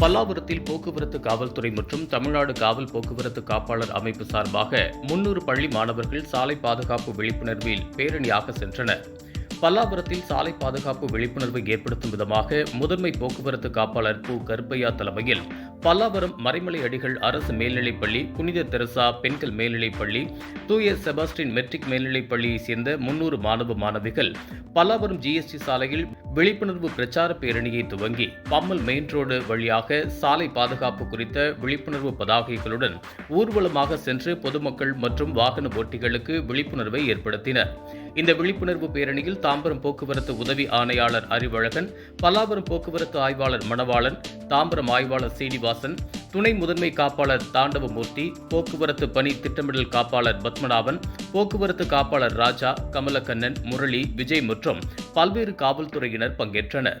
பல்லாபுரத்தில் போக்குவரத்து காவல்துறை மற்றும் தமிழ்நாடு காவல் போக்குவரத்து காப்பாளர் அமைப்பு சார்பாக முன்னூறு பள்ளி மாணவர்கள் சாலை பாதுகாப்பு விழிப்புணர்வில் பேரணியாக சென்றனர். பல்லாவரத்தில் சாலை பாதுகாப்பு விழிப்புணர்வை ஏற்படுத்தும் விதமாக முதன்மை போக்குவரத்து காப்பாளர் கு கருப்பையா தலைமையில் பல்லாவரம் மறைமலை அடிகள் அரசு மேல்நிலைப்பள்ளி புனித தெரசா பெண்கள் மேல்நிலைப்பள்ளி தூய செபாஸ்டின் மெட்ரிக் மேல்நிலைப்பள்ளியைச் சேர்ந்த முன்னூறு மாணவ மாணவிகள் பல்லாவரம் ஜிஎஸ்டி சாலையில் விழிப்புணர்வு பிரச்சார பேரணியை துவங்கி பம்மல் மெயின் ரோடு வழியாக சாலை பாதுகாப்பு குறித்த விழிப்புணர்வு பதாகைகளுடன் ஊர்வலமாக சென்று பொதுமக்கள் மற்றும் வாகன ஓட்டிகளுக்கு விழிப்புணர்வை ஏற்படுத்தினர். இந்த விழிப்புணர்வு பேரணியில் தாம்பரம் போக்குவரத்து உதவி ஆணையாளர் அறிவழகன் பல்லாவரம் போக்குவரத்து ஆய்வாளர் மணவாளன் தாம்பரம் ஆய்வாளர் சீனிவாசன் துணை முதன்மை காப்பாளர் தாண்டவமூர்த்தி போக்குவரத்து பணி திட்டமிடல் காப்பாளர் பத்மநாபன் போக்குவரத்து காப்பாளர் ராஜா கமலக்கண்ணன் முரளி விஜய் மற்றும் பல்வேறு காவல்துறையினர் பங்கேற்றனர்.